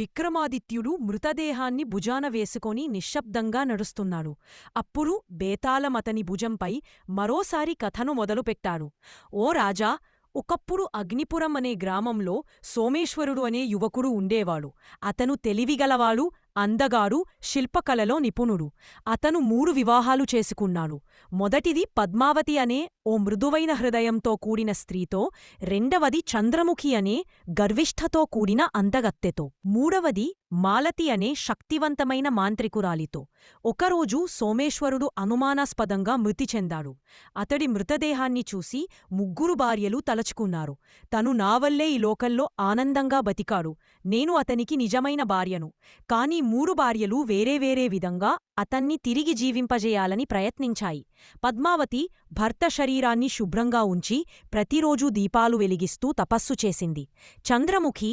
విక్రమాదిత్యుడు మృతదేహాన్ని భుజాన వేసుకొని నిశ్శబ్దంగా నడుస్తున్నాడు. అప్పుడు బేతాళమతని భుజంపై మరోసారి కథను మొదలుపెట్టాడు. ఓ రాజా ఒకప్పుడు అగ్నిపురం అనే గ్రామంలో సోమేశ్వరుడు అనే యువకుడు ఉండేవాడు. అతను తెలివిగలవాడు అందగాడు శిల్పకళలో నిపుణుడు. అతను మూడు వివాహాలు చేసుకున్నాడు. మొదటిది పద్మావతి అనే ఓ మృదువైన హృదయంతో కూడిన స్త్రీతో రెండవది చంద్రముఖి అనే గర్విష్ఠతో కూడిన అందగత్తెతో మూడవది మాలతి అనే శక్తివంతమైన మాంత్రికురాలితో. ఒకరోజు సోమేశ్వరుడు అనుమానాస్పదంగా మృతి చెందాడు. అతడి మృతదేహాన్ని చూసి ముగ్గురు భార్యలు తలచుకున్నారు. తను నావల్లే ఈ లోకల్లో ఆనందంగా బతికాడు. నేను అతనికి నిజమైన భార్యను. కాని మూడు భార్యలు వేరే వేరే విధంగా అతన్ని తిరిగి జీవింపజేయాలని ప్రయత్నించాయి. పద్మావతి భర్త శరీరాన్ని శుభ్రంగా ఉంచి ప్రతిరోజూ దీపాలు వెలిగిస్తూ తపస్సు చేసింది. చంద్రముఖి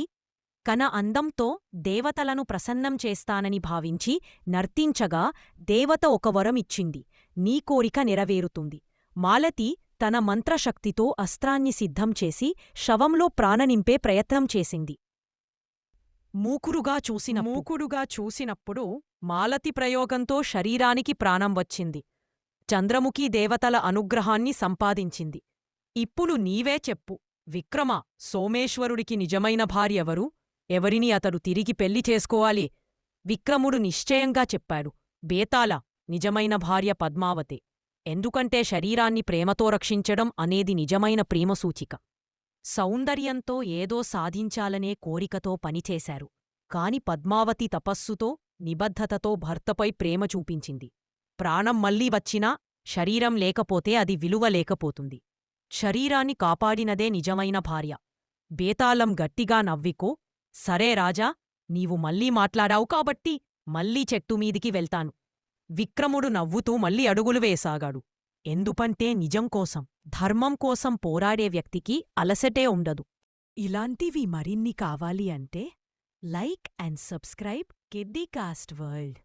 కన అందంతో దేవతలను ప్రసన్నం చేస్తానని భావించి నర్తించగా దేవత ఒక వరం ఇచ్చింది. నీ కోరిక నెరవేరుతుంది. మాలతి తన మంత్రశక్తితో అస్త్రాన్ని సిద్ధం చేసి శవంలో ప్రాణనింపే ప్రయత్నం చేసింది. మూకురుగా చూసిన మూకుడుగా చూసినప్పుడు మాలతి ప్రయోగంతో శరీరానికి ప్రాణం వచ్చింది. చంద్రముఖి దేవతల అనుగ్రహాన్ని సంపాదించింది. ఇప్పుడు నీవే చెప్పు. విక్రమ సోమేశ్వరుడికి నిజమైన భార్యెవరు ఎవరిని అతడు తిరిగి పెళ్ళి చేసుకోవాలి? విక్రముడు నిశ్చయంగా చెప్పాడు. బేతాల నిజమైన భార్య పద్మావతే. ఎందుకంటే శరీరాన్ని ప్రేమతో రక్షించడం అనేది నిజమైన ప్రేమసూచిక. సౌందర్యంతో ఏదో సాధించాలనే కోరికతో పనిచేశారు. కాని పద్మావతి తపస్సుతో నిబద్ధతతో భర్తపై ప్రేమ చూపించింది. ప్రాణం మళ్ళీ వచ్చినా శరీరం లేకపోతే అది విలువ లేకపోతుంది. శరీరాన్ని కాపాడినదే నిజమైన భార్య. బేతాళం గట్టిగా నవ్వికో సరే రాజా నీవు మళ్ళీ మాట్లాడావు కాబట్టి మళ్ళీ చెట్టుమీదికి వెళ్తాను. విక్రముడు నవ్వుతూ మళ్ళీ అడుగులు వేసాగాడు ఎందుకంటే నిజం కోసం ధర్మం కోసం పోరాడే వ్యక్తికి అలసటే ఉండదు. ఇలాంటివి మరిన్ని కావాలి అంటే like and subscribe Kiddiecast World.